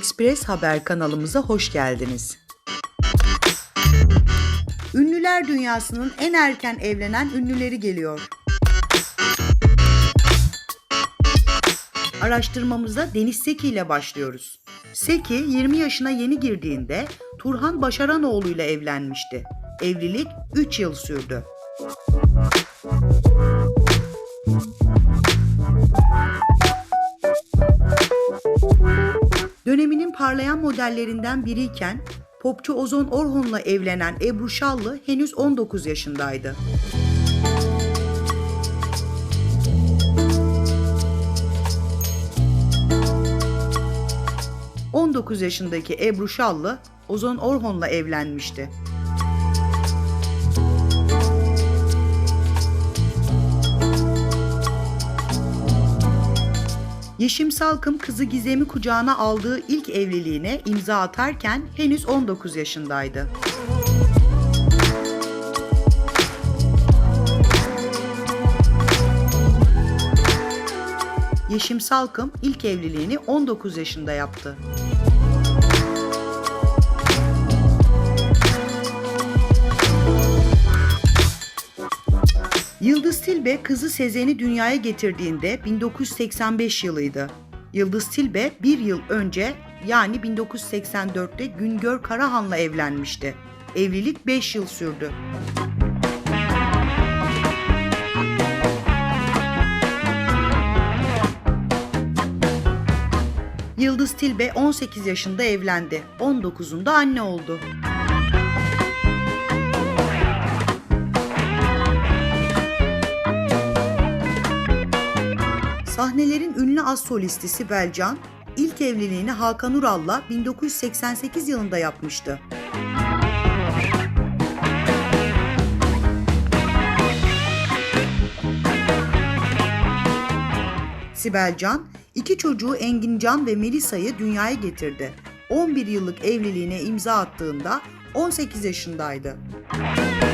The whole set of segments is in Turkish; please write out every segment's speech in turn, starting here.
Express Haber kanalımıza hoş geldiniz. Ünlüler dünyasının en erken evlenen ünlüleri geliyor. Araştırmamıza Deniz Seki ile başlıyoruz. Seki 20 yaşına yeni girdiğinde Turhan Başaranoğlu ile evlenmişti. Evlilik 3 yıl sürdü. Döneminin parlayan modellerinden biriyken popçu Ozon Orhon'la evlenen Ebru Şallı henüz 19 yaşındaydı. ...19 yaşındaki Ebru Şallı Ozon Orhon'la evlenmişti. Yeşim Salkım kızı Gizem'i kucağına aldığı ilk evliliğine imza atarken henüz 19 yaşındaydı. Yeşim Salkım ilk evliliğini 19 yaşında yaptı. Yıldız Tilbe kızı Sezen'i dünyaya getirdiğinde 1985 yılıydı. Yıldız Tilbe bir yıl önce yani 1984'te Güngör Karahan'la evlenmişti. Evlilik 5 yıl sürdü. Yıldız Tilbe 18 yaşında evlendi. 19'unda anne oldu. Sahnelerin ünlü az solisti Sibel ilk evliliğini Hakan Ural'la 1988 yılında yapmıştı. Sibel Can, iki çocuğu Engin Can ve Melisa'yı dünyaya getirdi. 11 yıllık evliliğine imza attığında 18 yaşındaydı. Hande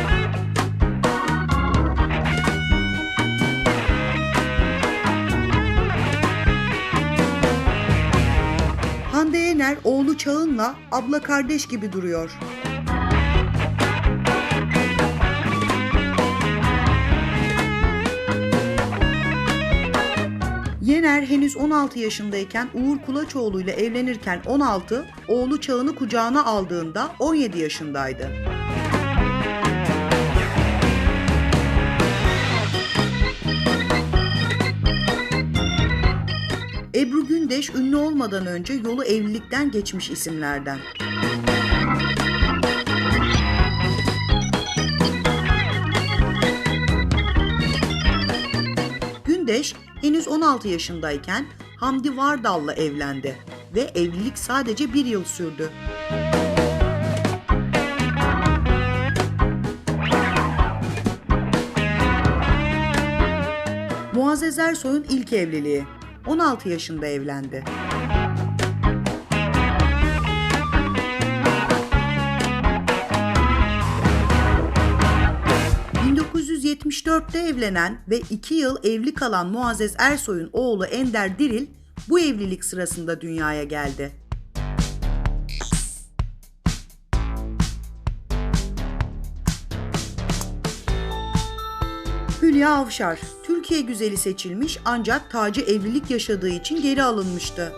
Çağın'la abla kardeş gibi duruyor. Yener henüz 16 yaşındayken Uğur Kulaçoğlu ile evlenirken 16, oğlu Çağın'ı kucağına aldığında 17 yaşındaydı. Ebru Gündeş ünlü olmadan önce yolu evlilikten geçmiş isimlerden. Gündeş henüz 16 yaşındayken Hamdi Vardal'la evlendi ve evlilik sadece bir yıl sürdü. Muazzez Ersoy'un ilk evliliği. 16 yaşında evlendi. ...1974'te evlenen ve 2 yıl evli kalan Muazzez Ersoy'un oğlu Ender Diril... ...bu evlilik sırasında dünyaya geldi. Hülya Avşar, Türkiye güzeli seçilmiş ancak Taci evlilik yaşadığı için geri alınmıştı.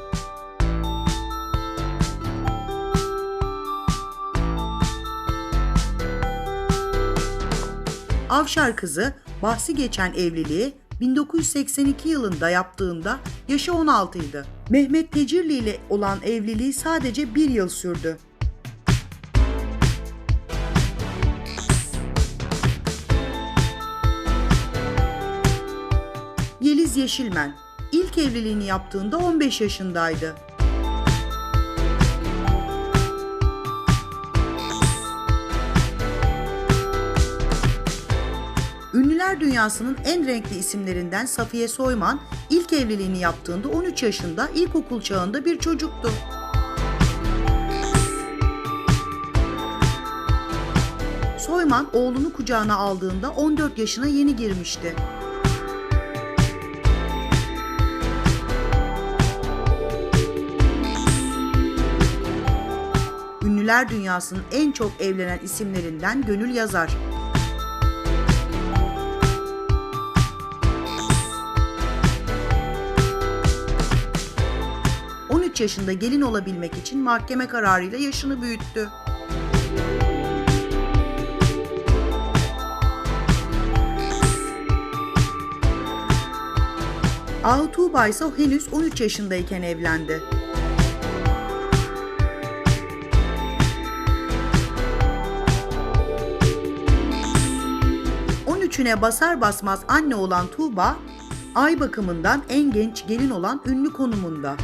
Avşar kızı bahsi geçen evliliği 1982 yılında yaptığında yaşı 16 idi. Mehmet Tecirli ile olan evliliği sadece bir yıl sürdü. Yeşilmen ilk evliliğini yaptığında 15 yaşındaydı. Ünlüler dünyasının en renkli isimlerinden Safiye Soyman ilk evliliğini yaptığında 13 yaşında ilkokul çağında bir çocuktu. Soyman oğlunu kucağına aldığında 14 yaşına yeni girmişti. Ünlüler dünyasının en çok evlenen isimlerinden Gönül Yazar. ...13 yaşında gelin olabilmek için mahkeme kararıyla yaşını büyüttü. Ahu Tuğba ise henüz 13 yaşındayken evlendi. 13'üne basar basmaz anne olan Tuğba, ay bakımından en genç gelin olan ünlü konumunda.